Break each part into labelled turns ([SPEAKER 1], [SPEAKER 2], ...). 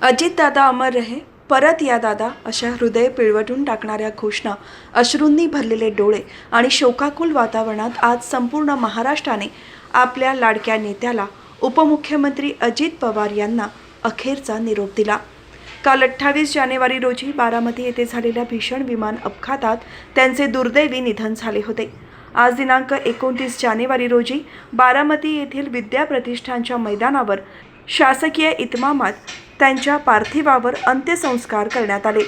[SPEAKER 1] अजितदादा अमर रहे परत या दादा अशा हृदय पिळवटून टाकणाऱ्या घोषणा अश्रूंनी भरलेले डोळे आणि शोकाकुल वातावरणात आज संपूर्ण महाराष्ट्राने आपल्या लाडक्या नेत्याला उपमुख्यमंत्री अजित पवार यांना अखेरचा निरोप दिला. काल अठ्ठावीस जानेवारी रोजी बारामती येथे झालेल्या भीषण विमान अपघातात त्यांचे दुर्दैवी निधन झाले होते. आज दिनांक एकोणतीस जानेवारी रोजी बारामती येथील विद्या प्रतिष्ठानच्या मैदानावर शासकीय इतमामात त्यांच्या पार्थिवावर अंत्यसंस्कार करण्यात आले.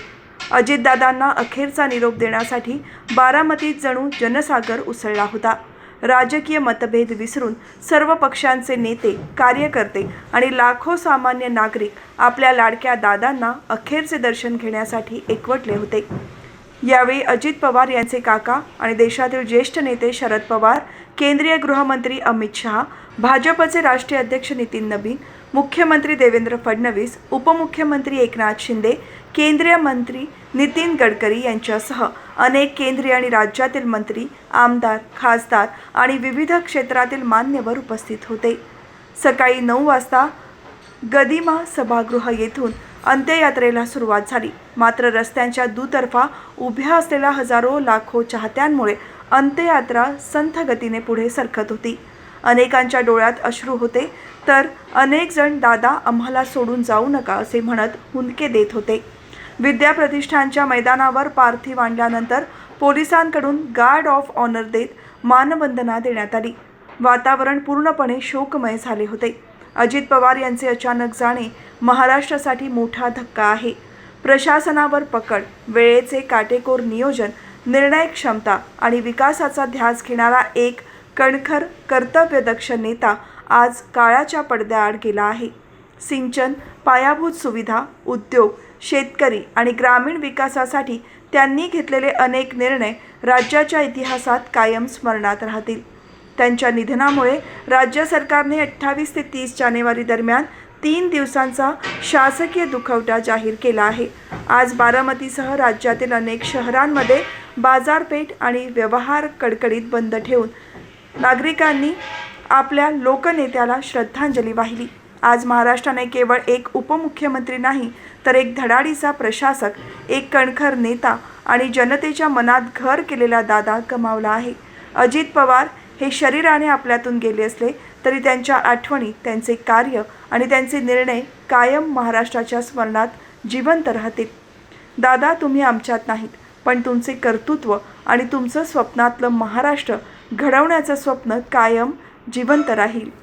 [SPEAKER 1] अजितदादांना अखेरचा निरोप देण्यासाठी बारामतीत जणू जनसागर उसळला होता. राजकीय मतभेद विसरून सर्व पक्षांचे नेते कार्यकर्ते आणि लाखो सामान्य नागरिक आपल्या लाडक्या दादांना अखेरचे दर्शन घेण्यासाठी एकवटले होते. यावेळी अजित पवार यांचे काका आणि देशातील ज्येष्ठ नेते शरद पवार केंद्रीय गृहमंत्री अमित शहा भाजपचे राष्ट्रीय अध्यक्ष नितीन नबीन मुख्यमंत्री देवेंद्र फडणवीस उपमुख्यमंत्री एकनाथ शिंदे केंद्रीय मंत्री नितीन गडकरी यांच्यासह अनेक केंद्रीय आणि राज्यातील मंत्री आमदार खासदार आणि विविध क्षेत्रातील मान्यवर उपस्थित होते. सकाळी नऊ वाजता गदिमा सभागृह येथून अंत्ययात्रेला सुरुवात झाली. मात्र रस्त्यांच्या दुतर्फा उभ्या असलेल्या हजारो लाखो चाहत्यांमुळे अंत्ययात्रा संथ गतीने पुढे सरकत होती. अनेकांच्या डोळ्यात अश्रू होते. तर अनेक जण दादा आम्हाला सोडून जाऊ नका असे म्हणत हुंदके देत होते. विद्याप्रतिष्ठानच्या मैदानावर पार्थिव आणल्यानंतर पोलिसांकडून गार्ड ऑफ ऑनर देत मानवंदना देण्यात आली. वातावरण पूर्णपणे शोकमय झाले होते. अजित पवार यांचे अचानक जाणे महाराष्ट्रासाठी मोठा धक्का आहे. प्रशासनावर पकड वेळेचे काटेकोर नियोजन निर्णय क्षमता आणि विकासाचा ध्यास घेणारा एक कणखर कर्तव्यदक्ष नेता आज काळाच्या पडद्याआड गेला आहे. सिंचन पायाभूत सुविधा उद्योग शेतकरी आणि ग्रामीण विकासासाठी त्यांनी घेतलेले अनेक निर्णय राज्याच्या इतिहासात कायम स्मरणात राहतील. त्यांच्या निधनामुळे राज्य सरकारने अठ्ठावीस ते तीस जानेवारी दरम्यान तीन दिवसांचा शासकीय दुखवटा जाहीर केला आहे. आज बारामतीसह राज्यातील अनेक शहरांमध्ये बाजारपेठ आणि व्यवहार कडकडीत बंद ठेवून नागरिकांनी आपल्या लोकनेत्याला श्रद्धांजली वाहिली. आज महाराष्ट्राने केवळ एक उपमुख्यमंत्री नाही तर एक धडाडीचा प्रशासक एक कणखर नेता आणि जनतेच्या मनात घर केलेला दादा गमावला आहे. अजित पवार हे शरीराने आपल्यातून गेले असले तरी त्यांच्या आठवणी त्यांचे कार्य आणि त्यांचे निर्णय कायम महाराष्ट्राच्या स्मरणात जिवंत राहतील. दादा तुम्ही आमच्यात नाहीत पण तुमचे कर्तृत्व आणि तुमचं स्वप्नातलं महाराष्ट्र घडवण्याचं स्वप्न कायम जिवंत राहील.